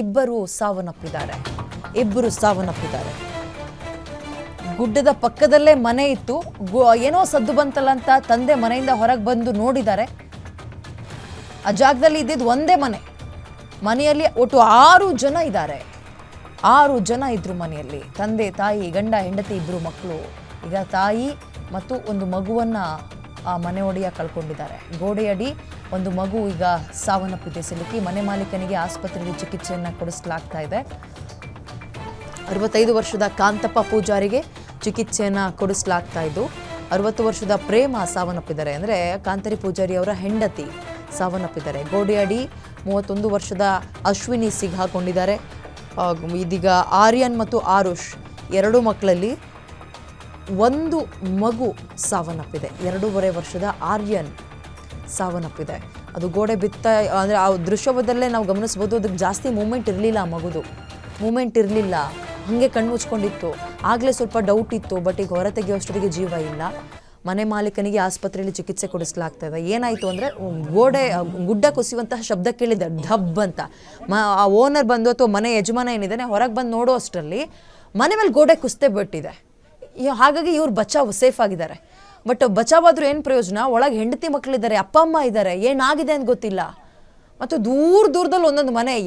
ಇಬ್ಬರು ಸಾವನ್ನಪ್ಪಿದ್ದಾರೆ. ಇಬ್ಬರು ಸಾವನ್ನಪ್ಪಿದ್ದಾರೆ. ಗುಡ್ಡದ ಪಕ್ಕದಲ್ಲೇ ಮನೆ ಇತ್ತು. ಏನೋ ಸದ್ದು ಬಂತಲ್ಲ ಅಂತ ತಂದೆ ಮನೆಯಿಂದ ಹೊರಗೆ ಬಂದು ನೋಡಿದ್ದಾರೆ. ಆ ಜಾಗದಲ್ಲಿ ಇದ್ದಿದ್ದು ಒಂದೇ ಮನೆ. ಮನೆಯಲ್ಲಿ ಒಟ್ಟು ಆರು ಜನ ಇದ್ದಾರೆ. ಆರು ಜನ ಇದ್ರು ಮನೆಯಲ್ಲಿ. ತಂದೆ, ತಾಯಿ, ಗಂಡ, ಹೆಂಡತಿ ಇಬ್ಬರು ಮಕ್ಕಳು. ಈಗ ತಾಯಿ ಮತ್ತು ಒಂದು ಮಗುವನ್ನ ಮನೆ ಒಡೆಯ ಕಳ್ಕೊಂಡಿದ್ದಾರೆ. ಗೋಡೆಯಡಿ ಒಂದು ಮಗು ಈಗ ಸಾವನ್ನಪ್ಪಿದೆ. ಸಿಲುಕಿ ಮನೆ ಮಾಲೀಕನಿಗೆ ಆಸ್ಪತ್ರೆಯಲ್ಲಿ ಚಿಕಿತ್ಸೆಯನ್ನು ಕೊಡಿಸಲಾಗ್ತಾ ಇದೆ. ಅರವತ್ತೈದು ವರ್ಷದ ಕಾಂತಪ್ಪ ಪೂಜಾರಿಗೆ ಚಿಕಿತ್ಸೆಯನ್ನು ಕೊಡಿಸಲಾಗ್ತಾ ಇದ್ದು, ಅರವತ್ತು ವರ್ಷದ ಪ್ರೇಮ ಸಾವನ್ನಪ್ಪಿದ್ದಾರೆ. ಅಂದರೆ ಕಾಂತರಿ ಪೂಜಾರಿ ಅವರ ಹೆಂಡತಿ ಸಾವನ್ನಪ್ಪಿದ್ದಾರೆ. ಗೋಡೆಯಡಿ ಮೂವತ್ತೊಂದು ವರ್ಷದ ಅಶ್ವಿನಿ ಸಿಗ್ ಹಾಕೊಂಡಿದ್ದಾರೆ ಇದೀಗ ಆರ್ಯನ್ ಮತ್ತು ಆರುಷ್ ಎರಡು ಮಕ್ಕಳಲ್ಲಿ ಒಂದು ಮಗು ಸಾವನ್ನಪ್ಪಿದೆ. ಎರಡೂವರೆ ವರ್ಷದ ಆರ್ಯನ್ ಸಾವನ್ನಪ್ಪಿದೆ. ಅದು ಗೋಡೆ ಬಿತ್ತ, ಅಂದರೆ ಆ ದೃಶ್ಯವದಲ್ಲೇ ನಾವು ಗಮನಿಸ್ಬೋದು ಅದಕ್ಕೆ ಜಾಸ್ತಿ ಮೂಮೆಂಟ್ ಇರಲಿಲ್ಲ ಆ ಮಗುದು. ಮೂಮೆಂಟ್ ಇರಲಿಲ್ಲ. ಹಾಗೆ ಕಣ್ಣು ಮುಚ್ಕೊಂಡಿತ್ತು. ಆಗಲೇ ಸ್ವಲ್ಪ ಡೌಟ್ ಇತ್ತು ಬಟ್ ಈಗ ಹೊರ ತೆಗೆಯೋಷ್ಟೊತ್ತಿಗೆ ಜೀವ ಇಲ್ಲ. ಮನೆ ಮಾಲೀಕನಿಗೆ ಆಸ್ಪತ್ರೆಯಲ್ಲಿ ಚಿಕಿತ್ಸೆ ಕೊಡಿಸ್ಲಾಗ್ತಾ ಇದೆ ಏನಾಯಿತು ಅಂದರೆ, ಗೋಡೆ ಗುಡ್ಡ ಕುಸಿಯುವಂತಹ ಶಬ್ದ ಕೇಳಿದೆ, ಢಬ್ ಅಂತ. ಮ, ಆ ಓನರ್ ಬಂದು ಅಥವಾ ಮನೆ ಯಜಮಾನ ಏನಿದ್ದಾನೆ, ಹೊರಗೆ ಬಂದು ನೋಡೋ ಅಷ್ಟರಲ್ಲಿ ಮನೆ ಮೇಲೆ ಗೋಡೆ ಕುಸ್ತೆ ಬಿಟ್ಟಿದೆ. ಹಾಗಾಗಿ ಇವ್ರು ಬಚಾವ್ ಸೇಫ್ ಆಗಿದ್ದಾರೆ. ಬಟ್ ಬಚಾವಾದ್ರೂ ಏನು ಪ್ರಯೋಜನ? ಒಳಗೆ ಹೆಂಡತಿ ಮಕ್ಕಳಿದ್ದಾರೆ ಅಪ್ಪ ಅಮ್ಮ ಇದ್ದಾರೆ ಏನಾಗಿದೆ ಅಂತ ಗೊತ್ತಿಲ್ಲ. ಮತ್ತು ದೂರ ದೂರದಲ್ಲಿ ಒಂದೊಂದು ಮನೆ